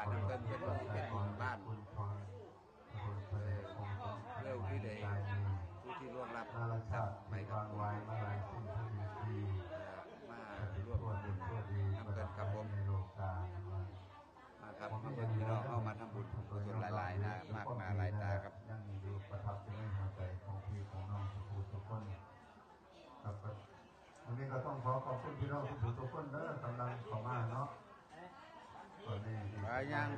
าทน้ำเพิ่นเป็นเป็นบ้านเร็วที่ใดผู้ที่ร่วงรับกับไปกับผม ไว้มาหลายสิ่งที่ดีที่ มาร่วมบุญน้ำเพิ่นครับผม ในโลกา มาครับมาเบิ่งพี่น้องเข้ามาทำบุญกุศลหลายๆนะมากมายหลายตาครับ ยังมีอยู่ประทับใจในหัวใจของพี่ของน้องทุกผู้ทุกคนครับก็วันนี้ก็ต้องขอขอบคุณพี่น้องทุกผู้ทุกคนเด้อกำลังเข้ามาเนาะตอนนี้ ไปยัง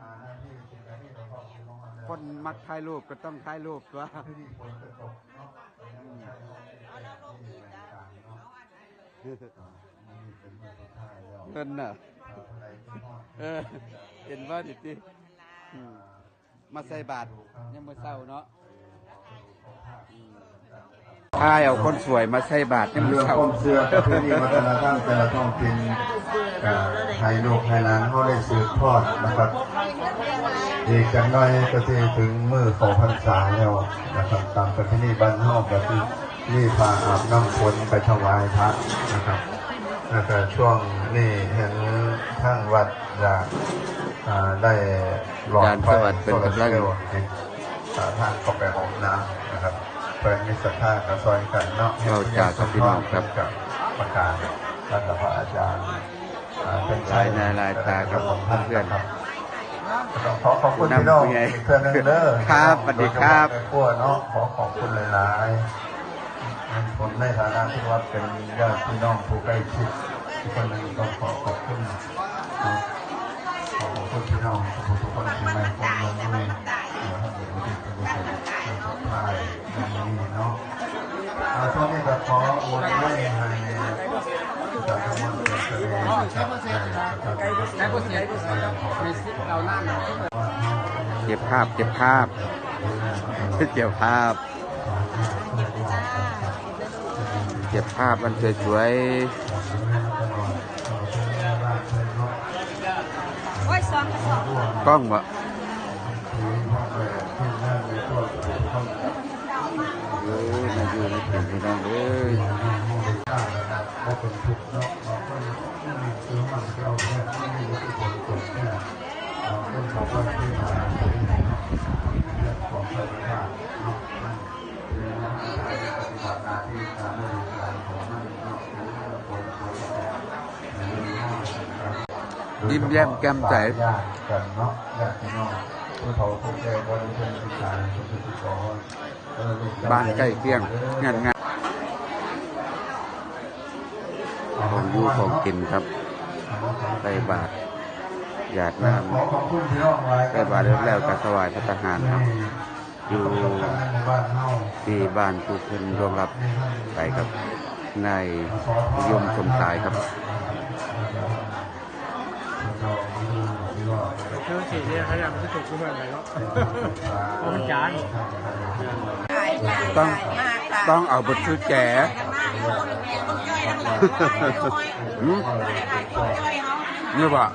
หาหน้าที่สิ่งใดที่เราต้องทำมาแล้ว คนมักถ่ายรูปก็ต้องถ่ายรูปตัวที่นี่ฝนจะตกเนาะยังใช้ห้องที่ที่รายการเนาะนี่เป็นมือสุดท้ายแล้วเพิ่นน่ะถ้าใครที่ฮอดเออเห็นว่าดิติอืมมาใส่บาตรยังมื้อเช้าเนาะถ่ายเอาคนสวยมาใส่บาตรยังมื้อเรื่องเช้าความเชื่อประเพณีวัฒนธรรมแต่ละท้องถิ่นอ่าให้ลูกให้หลานเขาได้สืบทอดนะครับ อีกจังน้อยก็ที่ถึงมือของพรรษาแล้วนะครับตามประเพณีบ้านเฮาก็คือนี่พาอาบน้ำฝนไปถวายพระนะครับแล้วก็ช่วงนี้เห็นทางวัดอยากอ่าได้หลอดไฟยานสวัสดิ์เป็นกำลังโซลาร์เซลล์ให้สาธารณเข้าไปห้องน้ำนะครับเพื่อนมีศรัทธากระซอยกันเนาะเราจากกับพี่น้องครับกับประกาศแล้วกับพระอาจารย์อ่าเป็นลายหน้าลายตาครับเพื่อนครับ ขอขอบคุณพี่น้องผู้ใหญ่อีกเพื่อนหนึงเด้อครับสวัสดีครับโดยเฉพาะในครัวเนาะขอขอบคุณหลายๆผมในฐานะที่ว่าเป็นญาติพี่น้องผู้ใกล้ชิดอีกคนหนึ่งต้องขอขอบคุณเนาะขอขอบคุณพี่น้องทุกทุกๆคนที่มาคนลงมือเอ่อให้เด็กที่เป็นผู้ชมให้สุดท้ายในนี้เนาะอาช่วงนี้ก็ขออวยพรให้จากทั้งหมดเป็นเสน่ห์นะครับได้ก็ เสียก็เสียในสิทธิ์เราหน้าเก็บภาพเก็บภาพเก็บภาพ เก็บภาพมันสวยๆกล้องวะเอ้ยมาอยู่ในถึงพี่น้องเอ้ย ว่าเป็นทุกข์เนาะเราก็ไม่มีซื้อมันเราแค่ไม่มีที่คนกดแค่เราต้องขอว่าที่มาเป็นเรื่องของพระพุทธเจ้าเนาะมันคือน้องชายปฏิบัติหน้าที่ตามเรื่องการของมันเนาะคือเรื่องของพระพุทธเจ้าในเรื่องของการ ยิ้มแย้มแก้มใส ญาติกันเนาะญาติพี่น้องผู้เฒ่าผู้แก่บริเวณที่การทุกทุกคนเออลูกหล บ้านใกล้เคียงงานงาน น ของอยู่ของกินครับใส่บาตรหยาดน้ขอขอบคุณพี่น้องไว้ำใส่บาตรแล้วก็ถวายพระทหารครับ อยู่ในบ้านเฮาที่บ้านผู้คนรวมรับไปครับนายยมสมชายครับเครื่องสีเนี่ยเขาอยากจะถูกกูเหมือนกันเนาะเอามันจานต้องต้องเอาบทชุดแจ๋ หืมนี่วะ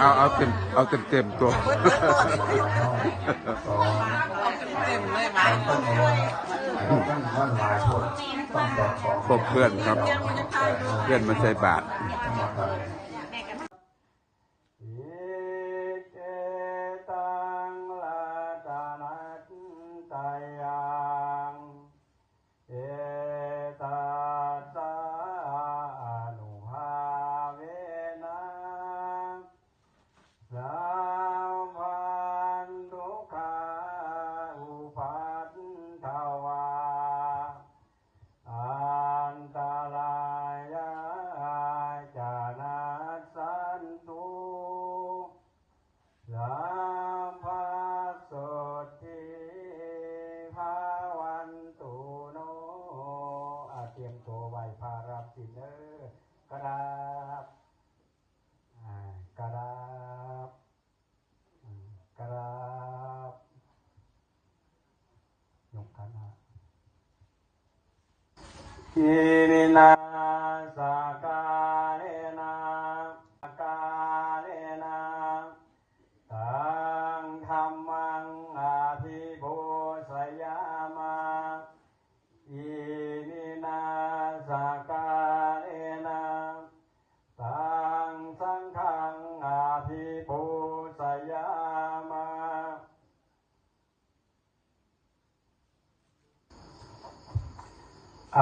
เอาเอาเต็มเอาเต็มเต็มๆตัว พบเพื่อนครับ เพื่อนมาใส่บาตร อาเตรียมตัวไหวพารับสินเออกราบกราบกราบยกขันหาอิมินาสกา อ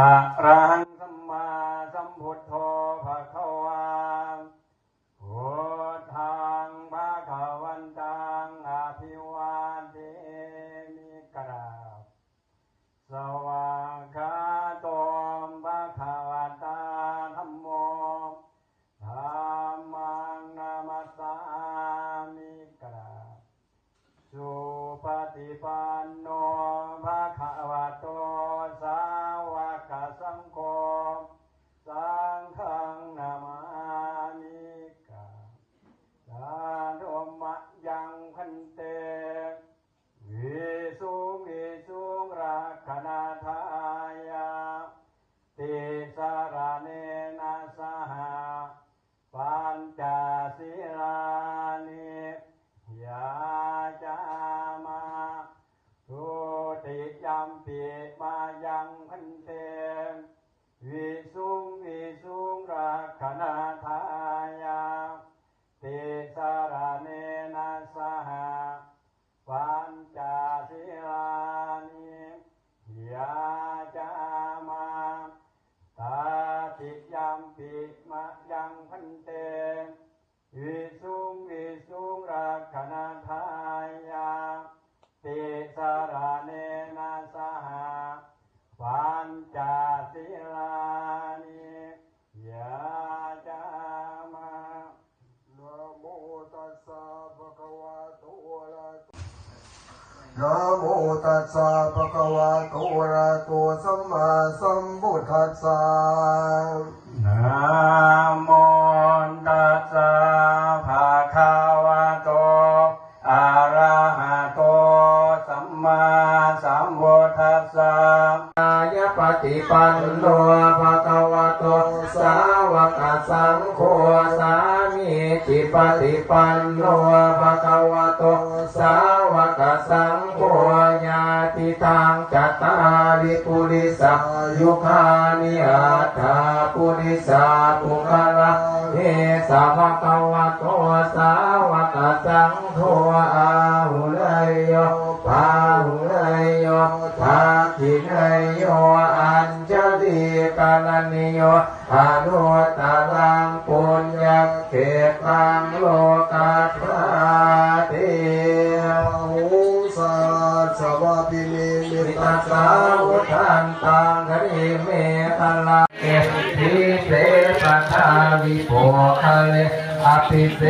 สสะภะคะวะโตอะระหะโตสัมมาสัมพุทธัสสะนะโมตัสสะภะคะวะโตอะระหะโตสัมมาสัมพุทธัสสะอายะปฏิปันโนภะคะวะโตสาวกสังโฆสามีจิปฏิปันโนภะคะวะโตสาวกสัง ยุคานิอัตถาปุริสาปุคละเอสะภะคะวะโตสาวกสังโฆอาหุเลยโยปาหุเลยโยภาคิเลยโยอัญชลีกาลนิโยอนุตตรังปุญญเขตังโลกัสสาติหุสัจสวะปิเมมิมิตัตัสสสะสา เลอภิเส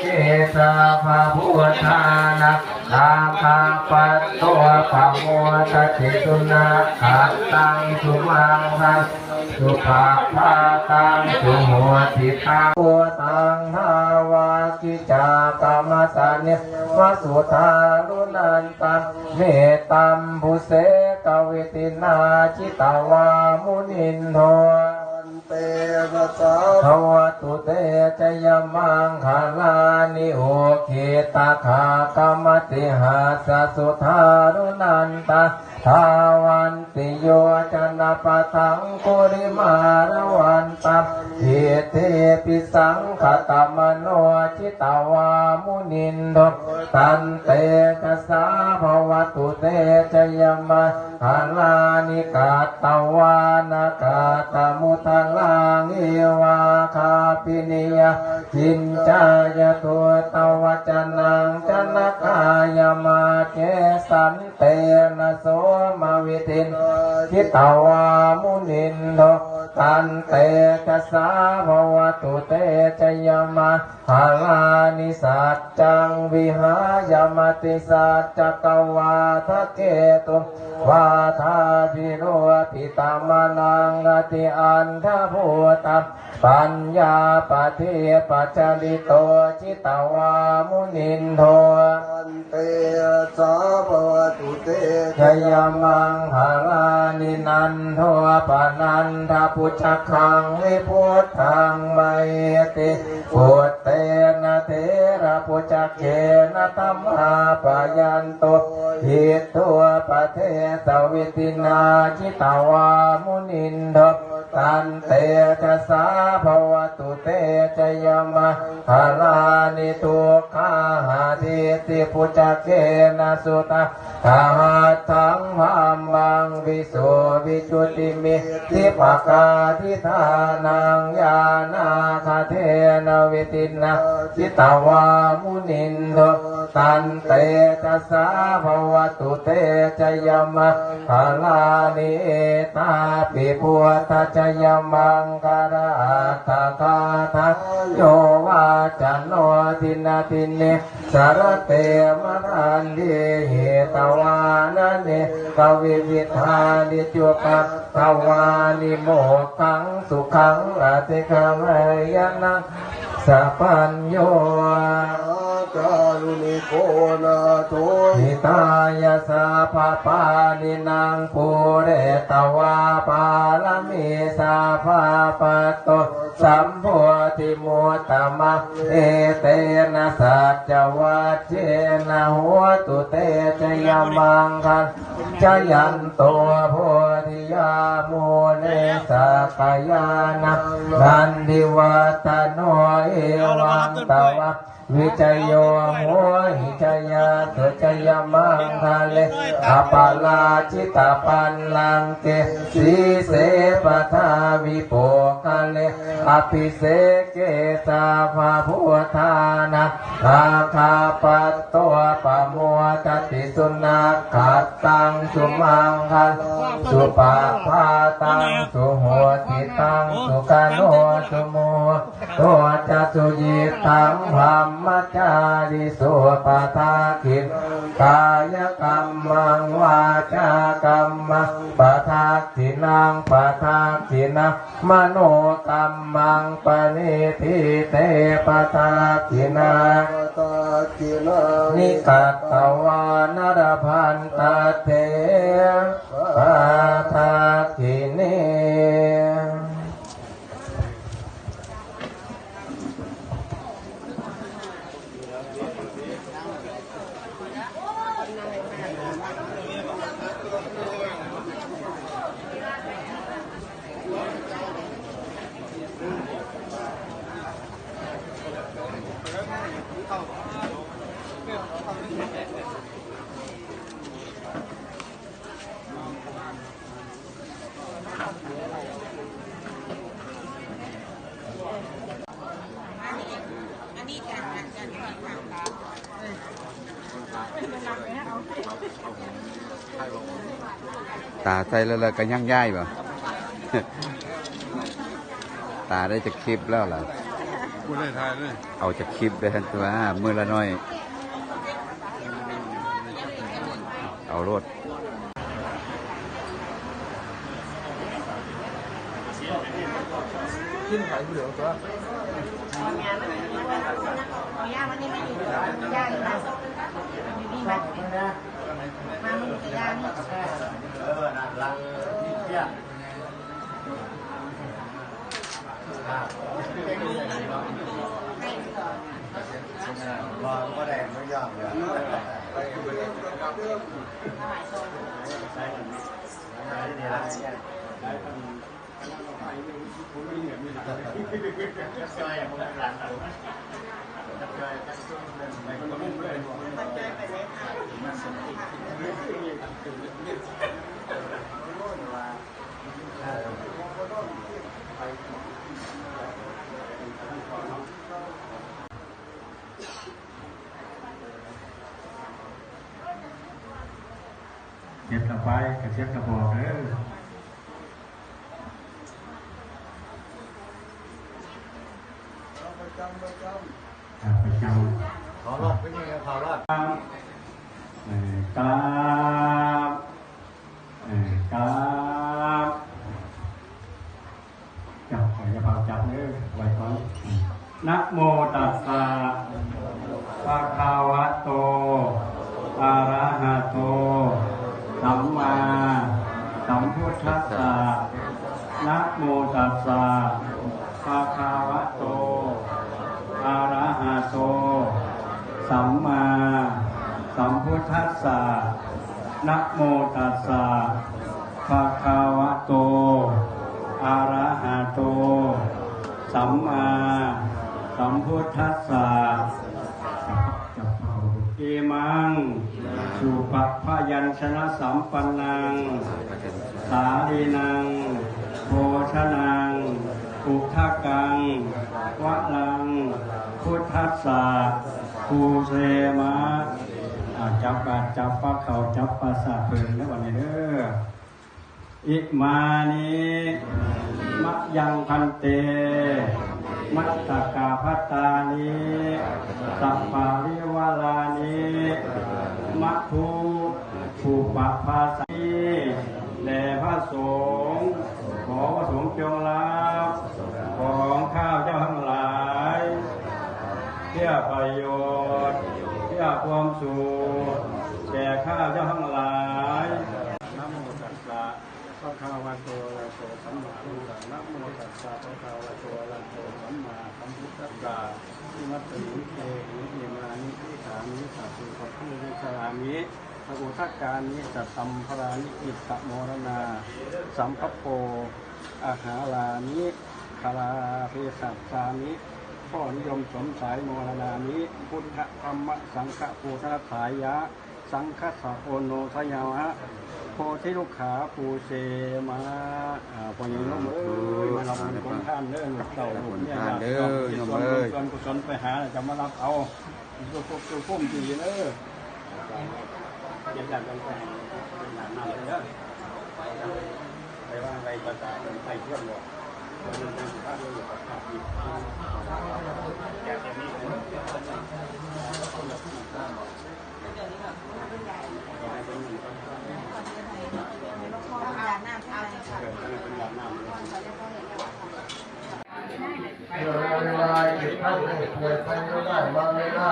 เกสาภาพุทานะนาคาปัตโตปะโมตติสุนาขัตตังสุมังคังสุภาพาตังสุโหติตังโอตังหาวากิจากรรมสันเนวสุธารุนันตังเมตัมบุเสกวิตินาจิตาวามุนินโท เตระสะทวตุเตจยมังคาลานิโอเคตาคากรรมติหาสสุธารุนันตา ทาวันติโยจนปะทังกุริมารวันตัมเหเทปิสังขตมโนจิตาวามุนินโทตันเตกสาภวตุเตจยมังคาลานิกาตวานากาตมุทลังเอวาคาปิเนิยจินจายตัวตวจนังจนกายมาเกสันเตนะโสมาวิตินทิตวามุนินโทตันเตกสาภวตุเตจยมาหาลานิสัจจังวิหายมติสัจจกวาทะเกตุวาทาภิโรติตามานังอติอันทภูตัปัญญาปเทปัจจลิโตจิตวามุนินโทอันเตสะภวตุเต ชยมังหาลานินันโทปนันทพุชคังวิพุทธังไมติพุทเตนะเทระปุชเกนะตัมาปยันตุหิตัวปะเทสวิตินาจิตาวามุนินโท ตันเตชะสาภวตุเตชยมะหาลานิทุกขาหาทิติปุจเกนะสุตาธาทังพามบังวิโสวิจุติมิทิปกาทิธานังยานาคาเทนวิตินะจิตาวามุนินโทตันเตชะสาภวตุเตชยมะหาลานิตาปิพุทธชยมังคาราตาคาทาโยวาจันโนทินาทินเนสารเตมรันเดเหตวานเนกวิวิธานิจุปัตตวานิโมขังสุขังอติคามยนังสัพพัญโย กาลุนิโกนาโตนิตายาสาภาปานินางปูเรตวาปาลมิสาภาปะโตสัมโพธิมุตตมะเอเตนะสัจวัชเชนะหัวตุเตจยมังคันจยันตัวโพธิยามูเลสักยานะนันดิวัตโนเอวังตวะ วิจโยโหหิจยาตุจยมังคาเลอปาลาจิตาปันลังเกสีเสปทาวิโปกาเลอภิเสเกตาภาพุทธานะราคาปัตตัวปะมัวตติสุนัขขัดตังสุมังคันสุปาพาตังสุโหติตังสุกาโนสุโมตัวจัสุยิตังพรหมจาริสุปทาคินกายกรรมังวาจากรรมปทาคินังปทาคินังมโนกรรมังปณิทิเตปทาคินังตานิกัตตวานรพันตเตปาทาคิเน ตาใส่แล้วก็ย่างย่ายบ่ตาได้จากคลิปแล้วล่ะกูได้ทายเลยเอาจากคลิปได้ทันตัวมือละน้อย เอารถขึ้นขายเหลืองตัวย่าวันนี้ไม่อยู่ย่าอยู่นะอยู่ นี่ไหมมามึงกับย่านี่ เจ็บกระไปกระเจ็บกระบอกเด้ออ่าประจำขอรอดเป็นยังไงขอรอดเอ่อ กรา สัมมาสัมพุทธัสสะนะโมตัสสะภะคะวะโต อะระหะโต สัมมาสัมพุทธัสสะอิมัง สุปพยัญชนะสัมปันนัง สาลีนังโภชนังอุทกัง วะลัง พุทธัสสะ ภูเสมาจับบาดจับปลาเขาจับปลาสาเพิงในวันนี้เด้ออิมานิมะยังพันเต มัตตกาพัตตานิสัปปาริวาลานิมัทธุภูปะภาสีแด่พระสงฆ์ขอพระสงฆ์จงรับ สุขแก่ข้าเจ้าทั้งหลายนะโมตัสสะภะคะวะโตอะระโตสัมมาสัมพุทธัสสะนะโมตัสสะภะคะวะโตอะระโตสัมมาสัมพุทธัสสะนิมัตติเตหิอิมานิพิสามิสัพพุปะพุริสรามิพระอุทักการนิสัตตัมพรานิอิตตโมรณา สัมภโปอาหารานิคาราเพสัสสามิ ข้อนิยมสมสายโมรณามิพุทธธรรมสังฆปูชนสายะ สังฆสะโอนโนสยามะโพธิลูกขาปูเชมาพอยังน้องเอ้ยมาเราเป็นคนท่านเด้อหนุดเต่าหนุดเนี่ยนะส่วนส่วนกุศลไปหาจะมารับเอาตัวพวกตัวพุ่มจีเด้อเย็นดันกันไปเป็นหนานนำเลยเด้อไปว่าไปภาษาไปเที่ยวหมด เป็นสุภาพเรื่องอยู่กับภาเวลาเก็บไข้ได้ป่วยไปไม่ได้มาไม่ได้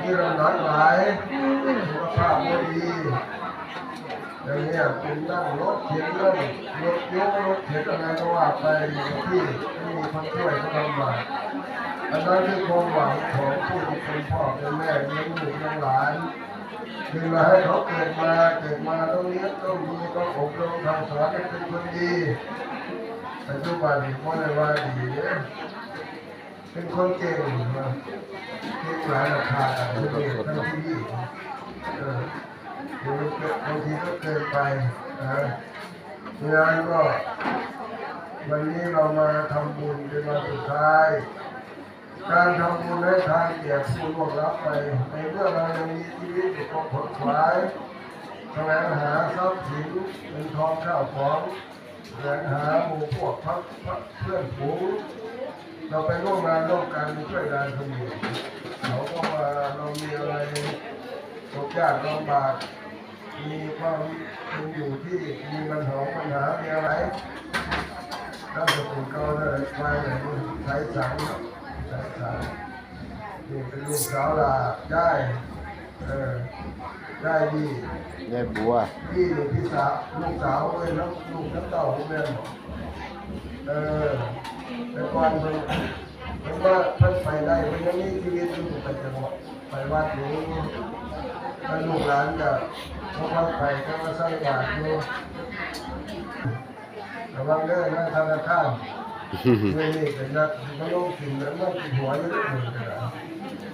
ที่เราหนักหลายสุขภาพไม่ดี อย่างเนี้ยเป็นนั่งรถเข็นเรื่องรถยกรถเข็นอะไรก็ว่าไปที่ไม่มีคนช่วยก็ลำบากอันนั้นคือความหวังของผู้ที่เป็นพ่อเป็นแม่เลี้ยงลูกเลี้ยงหลานคือเราให้เขาเกิดมาเกิดมาต้องเลี้ยงต้องมีต้องอบรมทำสอนให้เป็นคนดีปัจจุบันคนในว่าดีเนี่ยเป็นคนเก่งนะเก่งหลายราคาที่นี่ทั้งที่ นี่เอบางทีก็เกินไปนะงานก็ วันนี้เรามาทำบุญเป็นวันสุดท้าย การทำบุญให้ทานแก่ผู้ล่วงลับไป ในเมื่อเรายังมีชีวิตอยู่ก็ผลขวายแสวงหาทรัพย์สินเงินทองข้าวของแสวงหาหมู่พวกพักเพื่อนฝูงเราไปร่วมงานร่วมกันช่วยงานคนอื่นเขาก็มาเรามีอะไร ตกยากลำบาก มีความเป็นอยู่ที่มีปัญหาปัญหามีอะไรถ้าจะปลูกเขาเลยไปไหนใช้สังใช้สังนี่เป็นลูกสาวลาได้เออได้ดียายบัวพี่หรือพี่สาวลูกสาวเลยแล้วลูกน้ำเต่าผมเนี่ยเออแต่ก่อนมันมันว่าท่านไปได้มันยังมีชีวิตอยู่ไปจังหวัดไปวัดอยู่ ถ้าลูกหลานจะเขาเข้าไปก็มาใส่บาตรอยู่ระวังเด้อนะธนาคารไม่นี่เป็นนักมันต้องกินแล้วมันกินหัวเยอะเลย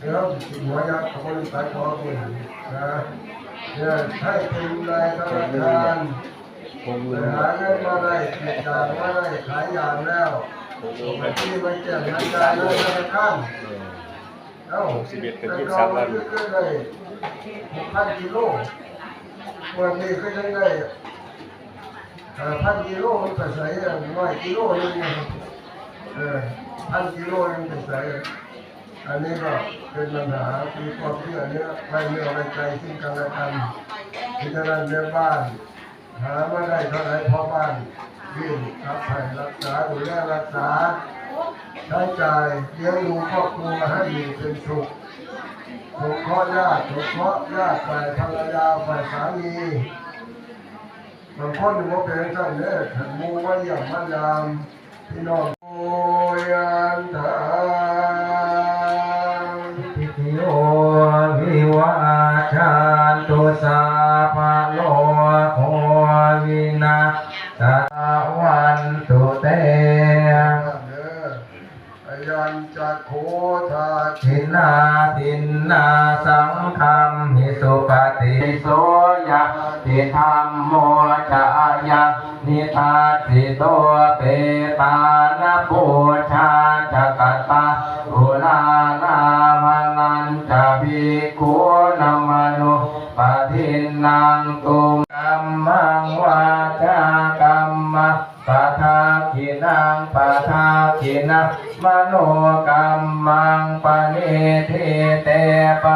แล้วกินหัวยักษ์เขาก็เลยตายคอคนนะเนี่ยให้เป็นนายธนาคารหาเงินมาได้เก็บจ่ายมาได้ขายยางแล้วที่มาแจ้งรายการในธนาคารเอ้าสิบเอ็ดเป็นยี่สิบสามวันก็ได้หก พันกิโลวันนี้ก็ยังได้พันกิโลมันก็ใส่ร้อยกิโลนึงเออพันกิโลนึงก็ใส่อันนี้ก็เป็นปัญหาคือความเชื่อเนี้ยไม่เมื่อไรใจซึ่งกันและกันที่จะนั้นเรื่องบ้าน หาไม่ได้เท่าไรพ่อบ้านยื่นรับให้รักษาดูแลรักษาใช้จ่ายเลี้ยงดูครอบครัวให้อยู่เป็นสุข สงเคราะห์ญาติสงเคราะห์ญาติฝ่ายภรรยาฝ่ายสามีบางคนว่าเป็นท่าเนี่ยขันมูว่าอย่างมายามพี่น้องโอยันทาพิธิโอวิวาชานตุสาภะโลโควินาสาวันตุเต ยัญจักโคธาทินนาทินนาสังฆัมหิสุปฏิโสยะติธรรมโมจายะนิทาสิโตเปตานปูชาจักตาอุลาล มโนกัมมังปณิเทเตปะ